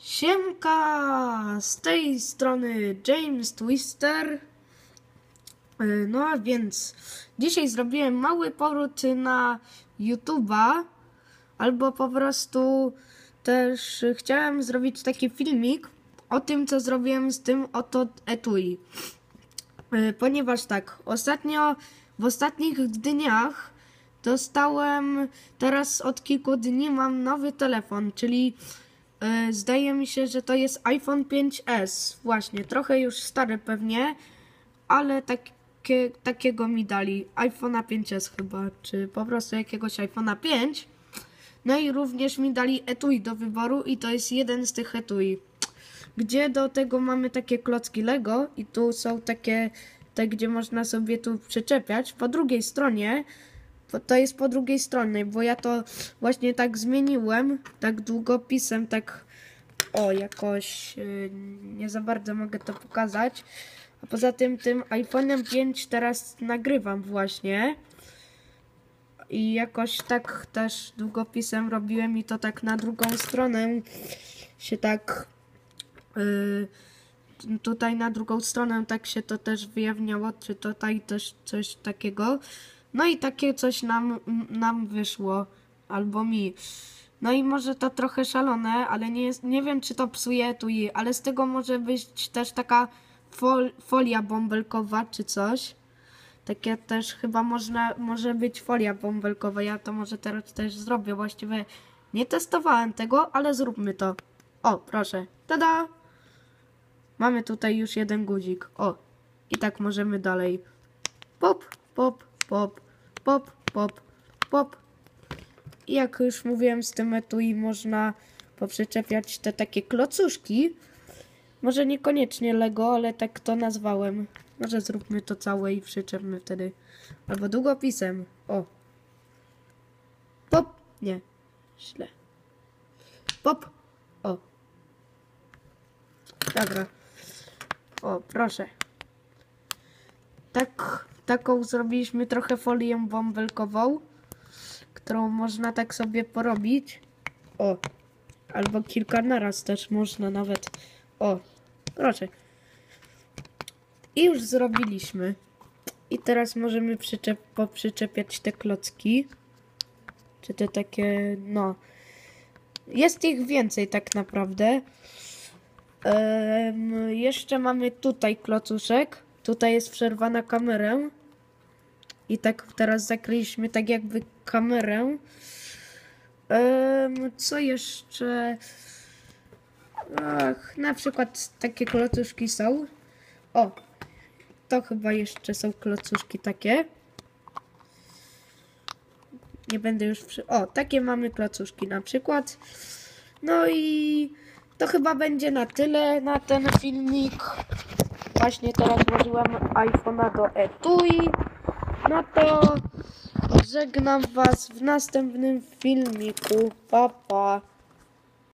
Siemka! Z tej strony James Twister. E, No a więc dzisiaj zrobiłem mały powrót na YouTube'a, albo po prostu też chciałem zrobić taki filmik o tym, co zrobiłem z tym oto etui. E, Ponieważ tak, ostatnio, w ostatnich dniach dostałem, teraz od kilku dni mam nowy telefon, czyli zdaje mi się, że to jest iPhone 5S. Właśnie, trochę już stary pewnie, ale takie, takiego mi dali. iPhone'a 5S chyba, czy po prostu jakiegoś iPhone'a 5. No i również mi dali etui do wyboru i to jest jeden z tych etui. Gdzie do tego mamy takie klocki Lego i tu są takie, te gdzie można sobie tu przyczepiać. Po drugiej stronie, to jest po drugiej stronie, bo ja to właśnie tak zmieniłem, tak długopisem, tak o jakoś yy, nie za bardzo mogę to pokazać. A poza tym tym iPhone'em 5 teraz nagrywam właśnie. I jakoś tak też długopisem robiłem i to tak na drugą stronę się tak yy, tutaj na drugą stronę tak się to też wyjawniało, czy tutaj też coś takiego. No i takie coś nam, nam wyszło, albo mi. No i może to trochę szalone, ale nie, jest, nie wiem czy to psuje tu i, ale z tego może być też taka fol, folia bąbelkowa czy coś. Takie też chyba można, może być folia bąbelkowa. Ja to może teraz też zrobię. Właściwie nie testowałem tego, ale zróbmy to. O, proszę. Tada! Mamy tutaj już jeden guzik. O, i tak możemy dalej. Pop, pop, pop, pop, pop, pop. I jak już mówiłem z tym etui można poprzyczepiać te takie klocuszki. Może niekoniecznie Lego, ale tak to nazwałem. Może zróbmy to całe i przyczepmy wtedy. Albo długopisem. O. Pop. Nie. Źle. Pop. O. Dobra. O, proszę. Tak, taką zrobiliśmy trochę folię bąbelkową, którą można tak sobie porobić. O. Albo kilka naraz też można nawet. O. Proszę. I już zrobiliśmy. I teraz możemy przyczep poprzyczepiać te klocki. Czy te takie, no. Jest ich więcej tak naprawdę. Em, jeszcze mamy tutaj klocuszek. Tutaj jest przerwana kamerę. I tak teraz zakryliśmy tak jakby kamerę. Em, co jeszcze? Ach, na przykład takie klocuszki są. O, to chyba jeszcze są klocuszki takie. Nie będę już przy... O, takie mamy klocuszki na przykład. No i to chyba będzie na tyle na ten filmik. Właśnie teraz włożyłem iPhone'a do etui. No to żegnam Was w następnym filmiku. Pa, pa.